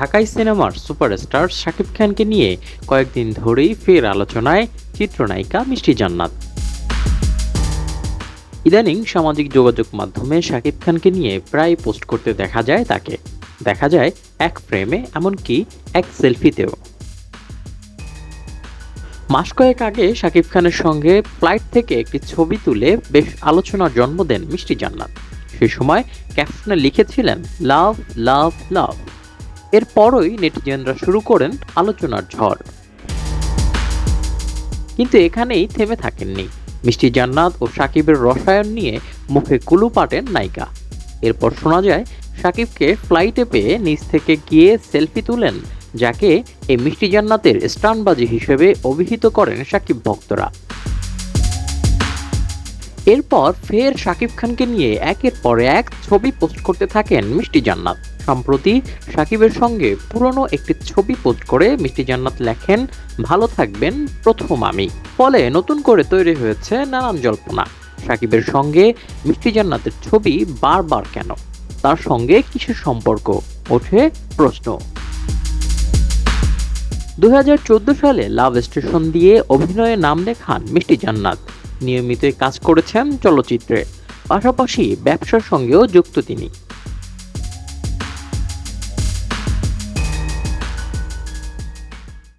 ঢাকাই সিনেমার সুপারস্টার শাকিব খানকে নিয়ে কয়েকদিন ধরেই ফের আলোচনায় চিত্রনায়িকা মিষ্টি জান্নাত। ইদানিং সামাজিক যোগাযোগ মাধ্যমে শাকিব খানকে নিয়ে প্রায় পোস্ট করতে দেখা যায় তাকে। দেখা যায় এক ফ্রেমে, এমনকি এক সেলফিতেও। মাস কয়েক আগে শাকিব খানের সঙ্গে ফ্লাইট থেকে একটি ছবি তুলে বেশ আলোচনার জন্ম দেন মিষ্টি জান্নাত। সে সময় ক্যাপশনে লিখেছিলেন, লাভ লাভ লাভ। এরপরই নেটিজেনরা শুরু করেন আলোচনার ঝড়। কিন্তু এখানেই থেমে থাকেননি। মিষ্টি জান্নাত ও সাকিবের রসায়ন নিয়ে মুখে কুলু পাটেন নায়িকা। এরপর শোনা যায়, সাকিবকে ফ্লাইটে পেয়ে নিচ থেকে গিয়ে সেলফি তুলেন, যাকে এই মিষ্টি জান্নাতের স্টানবাজি হিসেবে অভিহিত করেন সাকিব ভক্তরা। এরপর ফের শাকিব খানকে নিয়ে একের পর এক ছবি পোস্ট করতে থাকেন মিষ্টি জান্নাত। সম্প্রতি সাকিবের সঙ্গে পুরনো একটি ছবি পোস্ট করে মিষ্টি জান্নাত লেখেন, ভালো থাকবেন, প্রথম আমি। ফলে নতুন করে তৈরি হয়েছে নানান জল্পনা। সাকিবের সঙ্গে মিষ্টি জান্নাতের ছবি বারবার কেন? তার সঙ্গে কিসের সম্পর্ক? ওঠে প্রশ্ন। দুই হাজার চোদ্দ সালে লাভ স্টেশন দিয়ে অভিনয়ে নাম লেখান মিষ্টি জান্নাত। নিয়মিতই কাজ করেছেন চলচ্চিত্রে। পাশাপাশি ব্যবসার সঙ্গেও যুক্ত তিনি।